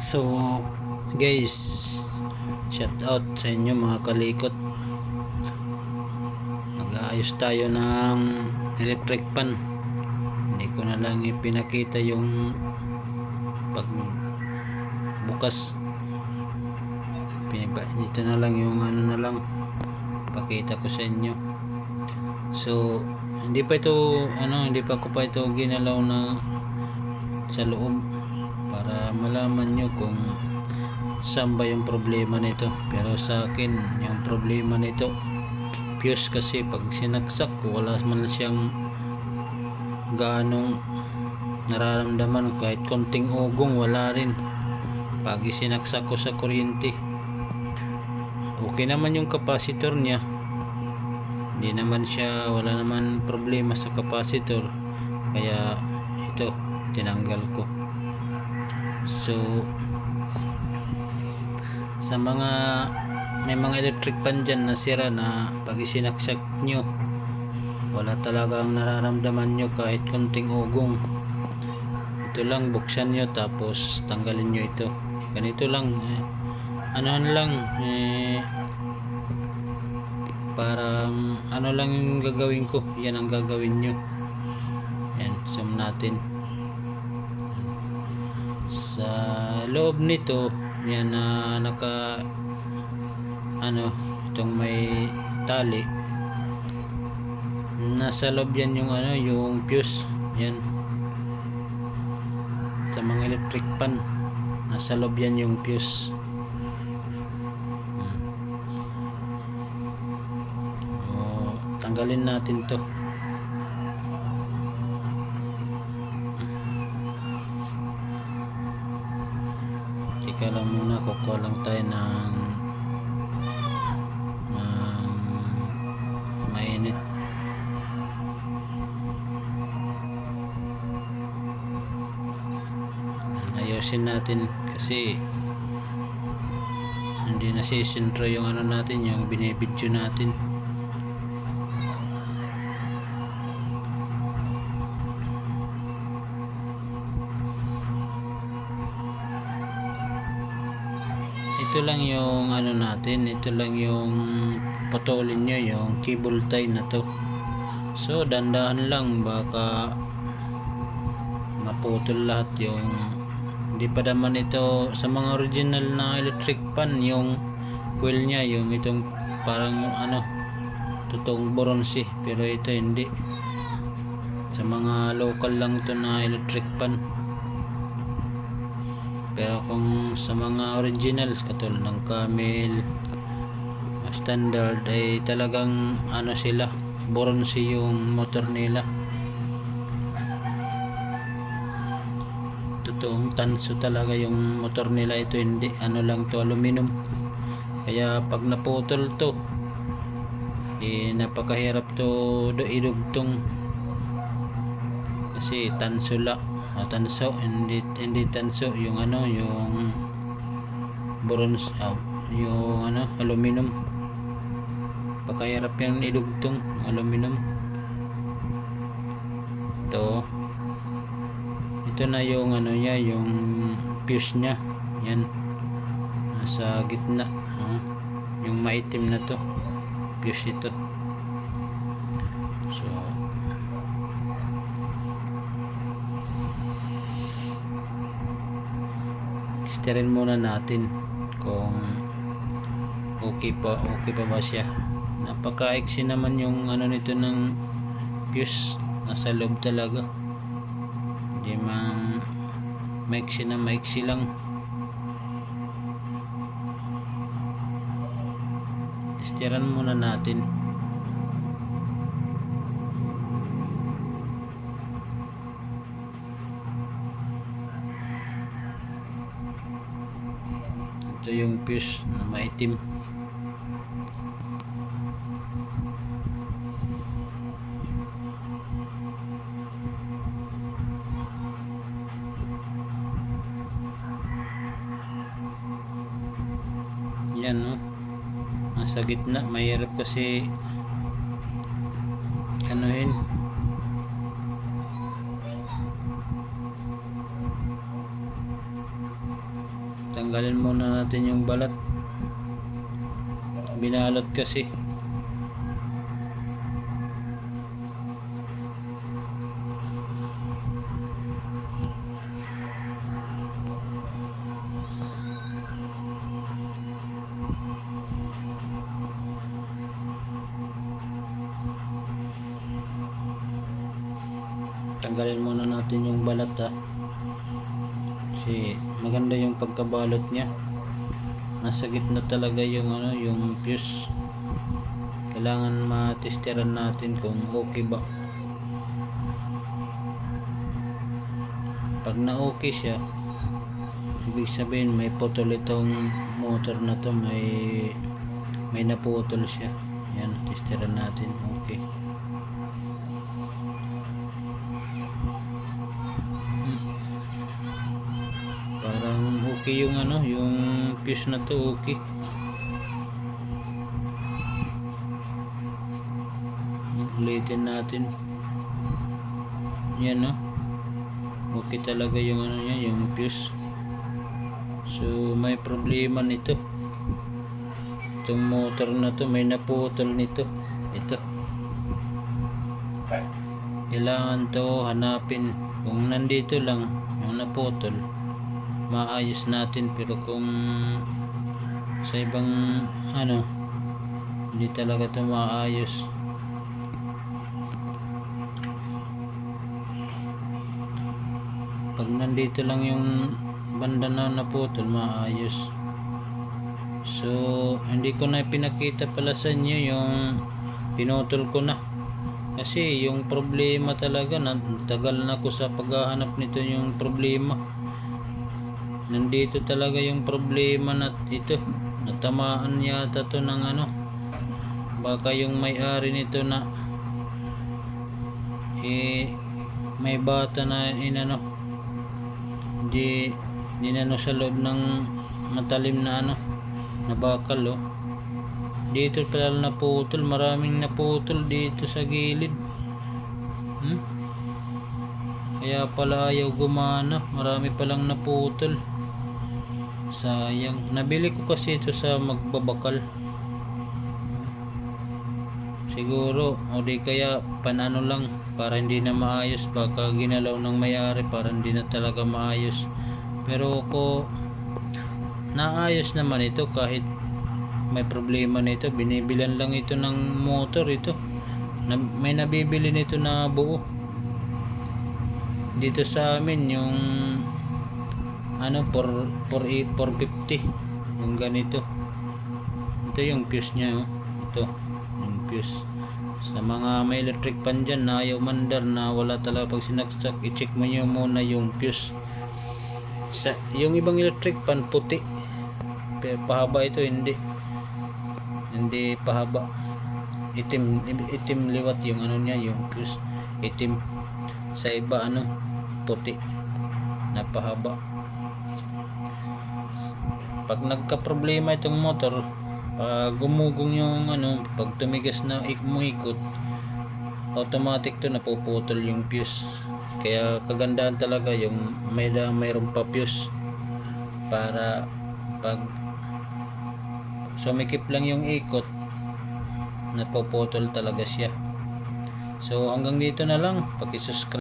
So, guys, shout out sa inyo mga kalikot. Mag-aayos tayo ng electric pan. Hindi ko na lang ipinakita yung pag bukas. Piniba, dito na lang yung ano na lang pakita ko sa inyo. So, hindi pa ito ano, hindi pa ko pa ito ginalaw na sa loob para malaman nyo kung saan ba yung problema nito. Pero sa akin yung problema nito fuse kasi pag sinaksak wala man siyang gaanong nararamdaman. Kahit konting ugong wala rin. Pag sinaksak ko sa kuryente okay naman yung capacitor niya. Hindi naman siya wala naman problema sa capacitor. Kaya ito tinanggal ko so sa mga may mga electric pan dyan na sira na pag isinaksak nyo wala talagang nararamdaman nyo kahit konting ugong. Ito lang buksan nyo tapos tanggalin nyo ito. Ganito lang eh, anohan lang eh, parang ano lang yung gagawin ko yan ang gagawin nyo. Yan zoom natin sa loob nito yan na naka ano itong may tali. Nasa loob yan yung ano yung fuse. Yan. Sa mga electric pan nasa loob yan yung fuse. O, tanggalin natin to Teka lang muna, kukuha lang tayo ng ng natin kasi hindi na sisintro yung ano natin, yung binibidyo natin. Ito lang yung ano natin ito lang yung patulin nyo yung cable tie na to. So dandahan lang baka maputol lahat yung hindi pa naman ito sa mga original na electric pan yung coil nya yung itong parang ano totoong bronze pero ito hindi. Sa mga local lang to na electric pan pero kung sa mga originals katulad ng camel standard ay talagang ano sila bronze yung motor nila. Totoong tanso talaga yung motor nila. Ito hindi ano lang to aluminum. Kaya pag naputol to eh napakahirap to idugtong kasi tanso lang o tanso hindi hindi tanso yung ano yung bronze ah, yung ano aluminum. Pakahirap yan idugtong aluminum. Ito. Ito na yung ano niya yung fuse niya. Yan. Nasa gitna ah, yung maitim na to. Fuse ito testerin muna natin kung okay pa okay pa ba siya. Napaka-exe naman yung ano nito ng fuse. Nasa loob talaga. Hindi man maiksi na maiksi lang. Testeran muna natin ito yung fuse na maitim. Yan no nasa gitna. Mahirap kasi tanggalin muna natin yung balat. Binalot kasi. Tanggalin muna natin yung balat ha kasi maganda yung pagkabalot niya. Nasa gitna talaga yung ano yung fuse. Kailangan matesteran natin kung okay ba. Pag na okay siya ibig sabihin may putol itong motor na to may may naputol siya. Yan testeran natin okay. parang okay yung ano yung fuse na to okay ulitin natin. Yan no? Okay talaga yung ano niya yung fuse. So may problema nito. Itong motor na to may naputol nito. Ito. Kailangan to hanapin. Kung nandito lang yung naputol maayos natin pero kung sa ibang ano hindi talaga to maayos. Pag nandito lang yung banda na naputol maayos. So hindi ko na pinakita pala sa inyo yung pinutol ko na. Kasi yung problema talaga na tagal na ako sa paghahanap nito yung problema nandito talaga yung problema na ito. Natamaan yata to ng ano. Baka yung may-ari nito na eh may bata na inano. Di ninano sa loob ng matalim na ano na bakal oh. Dito pala naputol. Maraming naputol dito sa gilid. Hmm? kaya pala ayaw gumana. Marami palang naputol sayang. Nabili ko kasi ito sa magbabakal. Siguro o di kaya panano lang para hindi na maayos baka ginalaw ng may-ari para hindi na talaga maayos. Pero ko naayos naman ito kahit may problema nito. Binibilan lang ito ng motor ito. May nabibili nito na buo. Dito sa amin yung ano 4 4 450 yung ganito. Ito yung fuse nya oh. ito yung fuse. Sa mga may electric pan dyan na ayaw mandar na wala talaga pag sinaksak i-check mo nyo muna yung fuse. Sa, yung ibang electric pan puti. Pero pahaba ito hindi. Hindi pahaba. Itim itim liwat yung ano niya yung fuse. Itim. Sa iba ano puti. Na pahaba pag nagka problema itong motor pag gumugong yung ano pag tumigas na ikot automatic to napuputol yung fuse. Kaya kagandahan talaga yung may mayroon pa fuse para pag sumikip lang yung ikot napuputol talaga siya. So hanggang dito na lang. Paki-subscribe